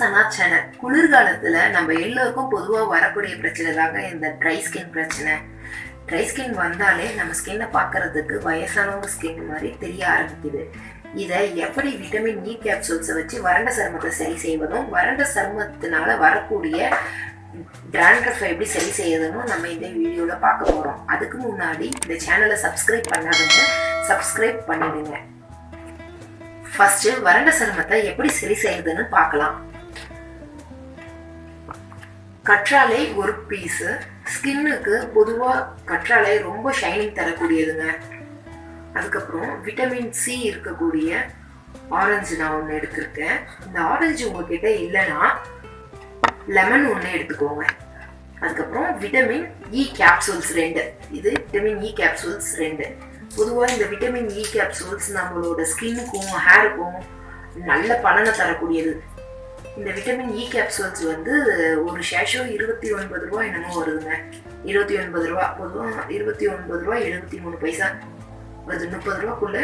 சனா channel குளிர்காலத்துல நம்ம எல்லோருக்கும் பொதுவா வரக்கூடிய பிரச்சனை தாங்க இந்த ட்ரை ஸ்கின் பிரச்சனை. ட்ரை ஸ்கின் வந்தாலே நம்ம ஸ்கின்னை பார்க்கறதுக்கு வயசானவங்க ஸ்கின் மாதிரி தெரிய ஆரம்பிக்குது. இதை எப்படி விட்டமின் இ கேப்சூல்ஸை வச்சு வறண்ட சருமத்தை சரி செய்வதும் வறண்ட சருமத்தினால வரக்கூடிய டிராண்ட்ரஃபை எப்படி சரி செய்யறதுன்னு நம்ம இந்த வீடியோவில் பார்க்க போகிறோம் அதுக்கு முன்னாடி இந்த சேனலை சப்ஸ்கிரைப் பண்ணாதவங்க சப்ஸ்கிரைப் பண்ணிடுங்க. ஃபஸ்ட்டு வறண்ட சருமத்தை எப்படி சரி செய்யறதுன்னு பார்க்கலாம். கற்றாழை ஒரு பீஸு ஸ்கின்னுக்கு பொதுவாக கற்றாழை ரொம்ப ஷைனிங் தரக்கூடியதுங்க. அதுக்கப்புறம் விட்டமின் சி இருக்கக்கூடிய ஆரஞ்சு நான் ஒன்று எடுத்திருக்கேன். இந்த ஆரஞ்சு உங்ககிட்ட இல்லைன்னா லெமன் ஒன்று எடுத்துக்கோங்க. அதுக்கப்புறம் விட்டமின் இ கேப்சூல்ஸ் ரெண்டு. இது விட்டமின் இ கேப்சூல்ஸ் ரெண்டு. பொதுவாக இந்த விட்டமின் இ கேப்சூல்ஸ் நம்மளோட ஸ்கின்னுக்கும் ஹேருக்கும் நல்ல பலனை தரக்கூடியது. இந்த விட்டமின் இ கேப்சூல்ஸ் வந்து ஒரு ஷேஷோ இருபத்தி ஒன்பது ரூபா என்னமோ வருதுங்க. இருபத்தி ஒன்பது ரூபா. பொதுவாக இருபத்தி ஒன்பது ரூபா எழுபத்தி மூணு பைசா வருது. முப்பது ரூபாக்குள்ள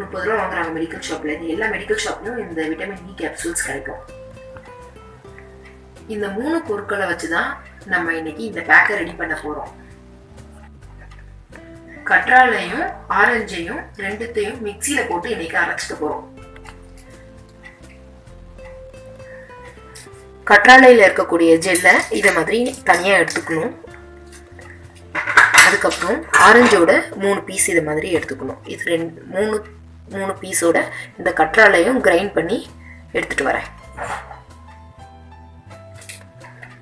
முப்பது ரூபா வாங்குறாங்க மெடிக்கல் ஷாப்ல இந்த எல்லா மெடிக்கல் ஷாப்லையும் இந்த விட்டமின் இ கேப்சூல்ஸ் கிடைக்கும். இந்த மூணு பொருட்களை வச்சு தான் நம்ம இன்னைக்கு இந்த பேக்கை ரெடி பண்ண போறோம். கற்றாழையும் ஆரஞ்சையும் ரெண்டுத்தையும் மிக்சியில போட்டு இன்னைக்கு அரைச்சிட்டு போறோம். கற்றாழையில் இருக்கக்கூடிய ஜெல்லை இதை மாதிரி தனியாக எடுத்துக்கணும். அதுக்கப்புறம் ஆரஞ்சோட மூணு பீஸ் இது மாதிரி எடுத்துக்கணும். இது ரெண்டு மூணு மூணு பீஸோட இந்த கற்றாழையும் கிரைண்ட் பண்ணி எடுத்துகிட்டு வரேன்.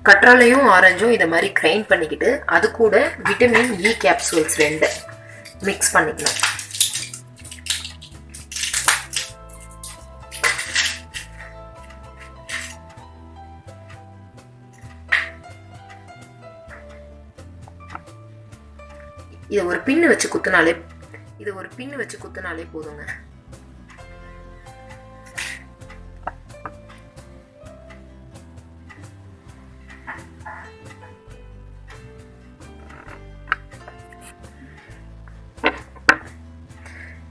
கற்றாழையும் ஆரஞ்சும் இதை மாதிரி கிரைண்ட் பண்ணிக்கிட்டு அது கூட விட்டமின் இ கேப்சூல்ஸ் ரெண்டு மிக்ஸ் பண்ணிக்கணும். இதை ஒரு பின்னு வச்சு குத்துனாலே இதை ஒரு பின்னு வச்சு குத்துனாலே போதுங்க.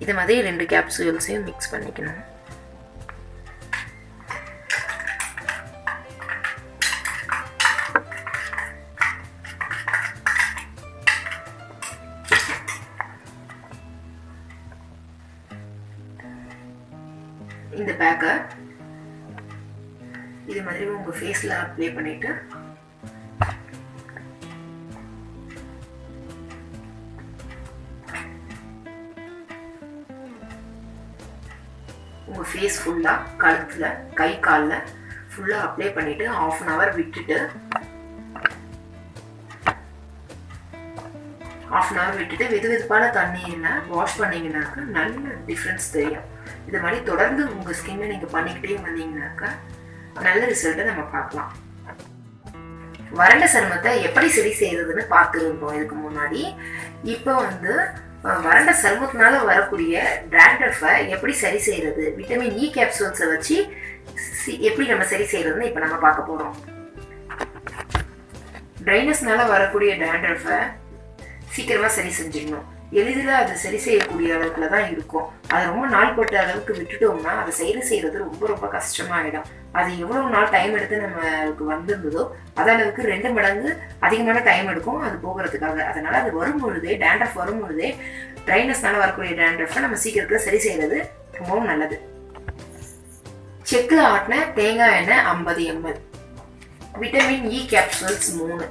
இது மாதிரி ரெண்டு கேப்சூல்ஸையும் மிக்ஸ் பண்ணிக்கணும். இந்த பேக்கை இது மாதிரி உங்கள் ஃபேஸில் அப்ளை பண்ணிவிட்டு உங்கள் ஃபேஸ் ஃபுல்லாக கழுத்தில் கை காலில் ஃபுல்லாக அப்ளை பண்ணிவிட்டு ஆஃப் அன் ஹவர் விட்டுட்டு ஆஃப் அன் ஹவர் விட்டுட்டு வெது வெதுப்பான தண்ணியில் வாஷ் பண்ணிங்கனாக்கா நல்ல டிஃப்ரென்ஸ் தெரியும். இது மாதிரி தொடர்ந்து உங்கள் ஸ்கின்னை நீங்கள் பண்ணிக்கிட்டே வந்தீங்கனாக்கா நல்ல ரிசல்ட்டை நம்ம பார்க்கலாம். வறண்ட சருமத்தை எப்படி சரி செய்யறதுன்னு பார்த்துருந்தோம் இதுக்கு முன்னாடி. இப்போ வந்து வறண்ட சருமத்தினால வரக்கூடிய டிராண்டஃபை எப்படி சரி செய்யறது விட்டமின் இ கேப்சூல்ஸை வச்சு எப்படி நம்ம சரி செய்யறதுன்னு இப்போ நம்ம பார்க்க போகிறோம் ட்ரைனஸ்னால வரக்கூடிய டேண்ட்ரஃபை சீக்கிரமாக சரி செஞ்சிடணும். எளிதில் அதை சரி செய்யக்கூடிய அளவுக்குல தான் இருக்கும். அதை ரொம்ப நாள் பட்ட அளவுக்கு விட்டுட்டோம்னா அதை சரி செய்கிறது ரொம்ப ரொம்ப கஷ்டமாயிடும். அது எவ்வளோ நாள் டைம் எடுத்து நம்மளுக்கு வந்திருந்ததோ அதளவுக்கு ரெண்டு மடங்கு அதிகமான டைம் எடுக்கும் அது போகிறதுக்காக. அதனால அது வரும் பொழுதே டேண்ட்ரஃப் வரும் பொழுதே ட்ரைனஸ்னால வரக்கூடிய டேண்ட்ரஃபை நம்ம சீக்கிரத்தில் சரி செய்கிறது ரொம்பவும் நல்லது. செக்கில் ஆட்டின தேங்காய் எண்ணெய் ஐம்பது எம்எல் விட்டமின் இ கேப்சூல்ஸ் மூணு.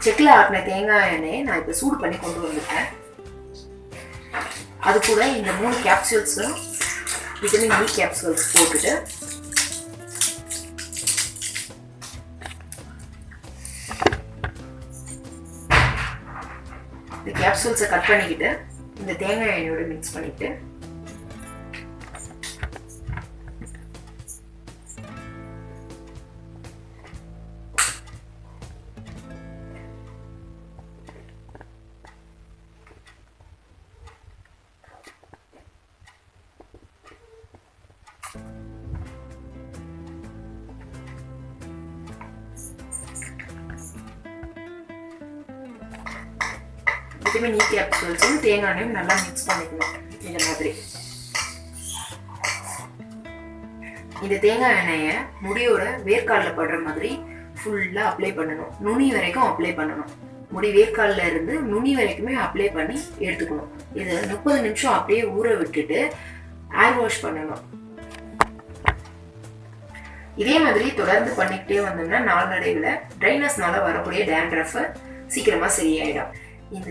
செக்கில் ஆட்டின தேங்காய் எண்ணெயை நான் இப்போ சூடு பண்ணி கொண்டு வந்திருக்கேன் அது கூட இந்த மூணு கேப்சூல்ஸும் விட்டமின் பி கேப்சூல்ஸ் போட்டுட்டு இந்த கேப்சூல்ஸை கட் பண்ணிக்கிட்டு இந்த தேங்காய் எண்ணெயோடு மிக்ஸ் பண்ணிவிட்டு விட்டமின் இ கேப்சூல்ஸும் தேங்காய் எண்ணெயும் நல்லா மிக்ஸ் பண்ணிக்கணும். இந்த மாதிரி. இந்த தேங்காய் எண்ணெயை முடியோட வேர்க்காலில் படுற மாதிரி ஃபுல்லாக அப்ளை பண்ணணும். நுனி வரைக்கும் அப்ளை பண்ணணும். முடி வேர்க்காலில் இருந்து நுனி வரைக்குமே அப்ளை பண்ணி எடுத்துக்கணும். இது முப்பது நிமிஷம் அப்படியே ஊற விட்டுட்டு ஏர் வாஷ் பண்ணணும். இதே மாதிரி தொடர்ந்து பண்ணிக்கிட்டே வந்தோம்னா நாளடைவில் ட்ரைனஸ்னால வரக்கூடிய டேண்ட்ரஃப் சீக்கிரமாக சரியாயிடும். இந்த